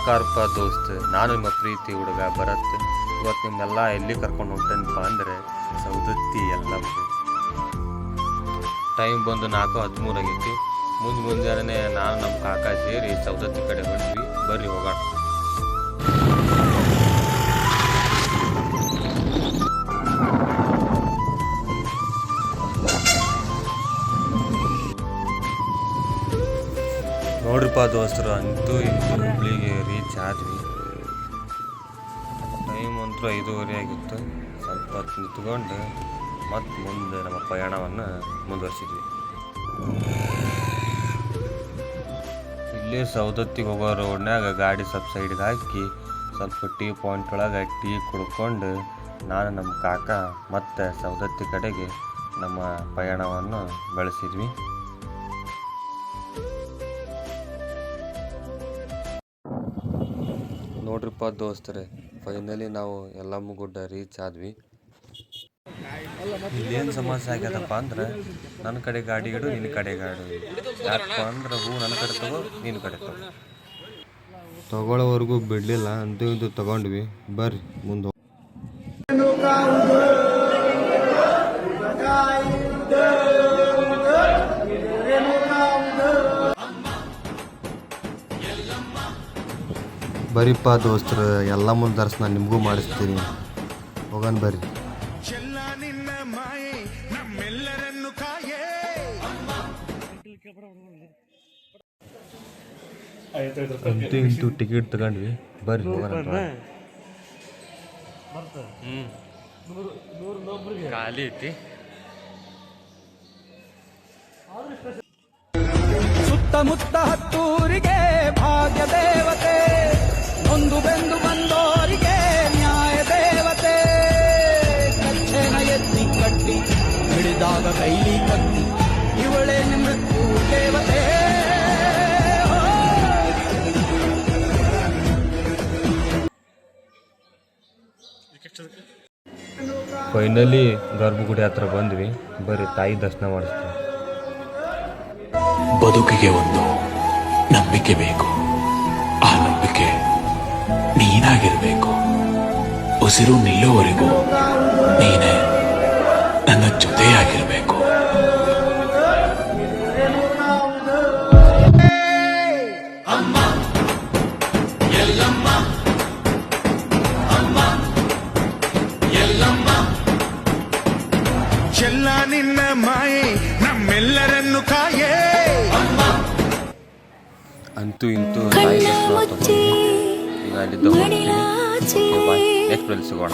ನಮಸ್ಕಾರಪ್ಪ ದೋಸ್ತ್. ನಾನು ನಿಮ್ಮ ಪ್ರೀತಿ ಹುಡುಗ ಭರತ್. ಇವತ್ತು ನಿಮ್ಮನ್ನೆಲ್ಲ ಎಲ್ಲಿ ಕರ್ಕೊಂಡು ಹೊಂಟೇನಪ್ಪ ಅಂದರೆ ಸೌದತ್ತಿ ಎಲ್ಲ ಟೈಮ್ ಬಂದು ನಾಲ್ಕು ಹದಿಮೂರು ಆಗೈತಿ ಮುಂದೆ ಮುಂಜಾನೆ ನಾನು ನಮ್ಮ ಕಾಕ ಸೇರಿ ಸೌದತ್ತಿ ಕಡೆ ಹೊಂಟ್ವಿ. ಬರ್ರಿ ಹೋಗೋಣ ನೋಡ್ರಿಪ್ಪ ದೋಸ್ತರು ಅಂತೂ ಇಂತೂ ಹುಬ್ಳಿಗೆ ರೀಚ್ ಆದ್ವಿ ಟೈಮ್ ಅಂತೂ ಐದೂವರೆ ಆಗಿತ್ತು. ಸ್ವಲ್ಪ ಹೊತ್ತು ನಿಂತ್ಕೊಂಡು ಮತ್ತೆ ಮುಂದೆ ನಮ್ಮ ಪ್ರಯಾಣವನ್ನು ಮುಂದುವರಿಸಿದ್ವಿ. ಇಲ್ಲಿ ಸೌದತ್ತಿಗೆ ಹೋಗೋ ರೋಡ್ನಾಗ ಗಾಡಿ ಸ್ವಲ್ಪ ಸೈಡ್ಗೆ ಹಾಕಿ, ಸ್ವಲ್ಪ ಟೀ ಪಾಯಿಂಟ್ ಒಳಗೆ ಟೀ ಕುಡ್ಕೊಂಡು ನಾನು ನಮ್ಮ ಕಾಕ ಮತ್ತು ಸೌದತ್ತಿ ಕಡೆಗೆ ನಮ್ಮ ಪ್ರಯಾಣವನ್ನು ಬೆಳೆಸಿದ್ವಿ. ನೋಡ್ರಿಪ್ಪ ದೋಸ್ತರೆ ಫೈನಲಿ ನಾವು ಯಲ್ಲಮ್ಮ ಗುಡ್ಡ ರೀಚ್ ಆದ್ವಿ. ಇಲ್ಲೇನು ಸಮಸ್ಯೆ ಆಗ್ಯದಪ್ಪ ಅಂದ್ರೆ ನನ್ನ ಕಡೆ ಗಾಡಿ ಇಡು ನಿನ್ನ ಕಡೆ ಗಾಡಿ. ಯಾಕಪ್ಪ ಅಂದ್ರೆ ಹೂ ನನ್ನ ಕಡೆ ತಗೋ ನಿನ್ನ ಕಡೆ ತಗೋ. ತಗೊಳ್ಳೋವರೆಗೂ ಬಿಡಲಿಲ್ಲ ಅಂತ ಇದು ತಗೊಂಡ್ವಿ. ಬರ್ರಿ ಮುಂದೆ ಬರೀಪ್ಪ ದೋಸ್ತರು ಎಲ್ಲ ಮುಂದೆ ದರ್ಶನ ನಿಮಗೂ ಮಾಡಿಸ್ತೀನಿ. ಹೋಗನ್ ಬರ್ರಿ. ಎಲ್ಲ ನಿನ್ನ ಮಾಯೆ ನಮ್ಮೆಲ್ಲರನ್ನು ಕಾಯೇ ಅಂತೂ ಇಂತೂ ಟಿಕೆಟ್ ತಗೊಂಡ್ವಿ ಬರ್ರಿ. ಹೋಗೋಣ ಖಾಲಿ ಐತಿ. ಸುತ್ತಮುತ್ತ ಹತ್ತೂರಿಗೆ ಕೈಲಿ ಕತ್ತಿ ಇವಳೇ ದೇವತೆ ಫೈನಲಿ ಗರ್ಭಗುಡಿ ಹತ್ರ ಬಂದ್ವಿ. ಬರಿ ತಾಯಿ ದರ್ಶನ ಮಾಡಿಸ್ತೀವಿ. ಬದುಕಿಗೆ ಒಂದು ನಂಬಿಕೆ ಬೇಕು. ಆ ನಂಬಿಕೆ ನೀನಾಗಿರ್ಬೇಕು. ಉಸಿರು ನಿಲ್ಲುವವರೆಗೂ ನೀನೇ ನನ್ನ ಜೊತೆಯಾಗಿರಬೇಕು. ಎಲ್ಲ ನಿನ್ನ ಮಾಯೆ ನಮ್ಮೆಲ್ಲರನ್ನು ಕಾಯೇ. ಅಂತೂ ಇಂತೂ ಈಗ ಅಲ್ಲಿದ್ದ ನೆಕ್ಸ್ಟ್ ಸಿಗೋಣ